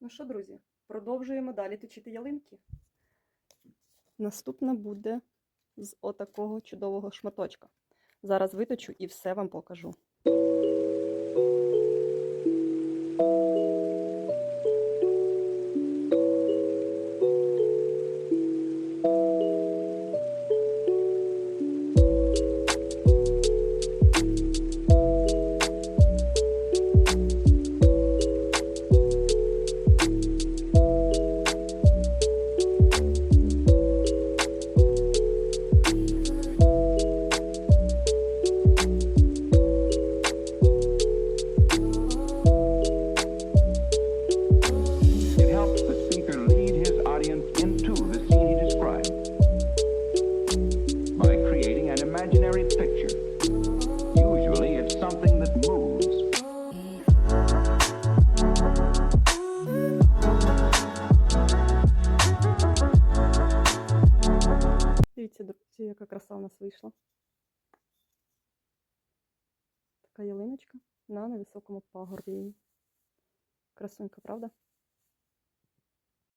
Ну що, друзі, продовжуємо далі точити ялинки. Наступна буде з отакого чудового шматочка. Зараз виточу і все вам покажу. Дивіться, друзі, яка краса у нас вийшла. Така ялиночка на невисокому пагорбі. Красунька, правда?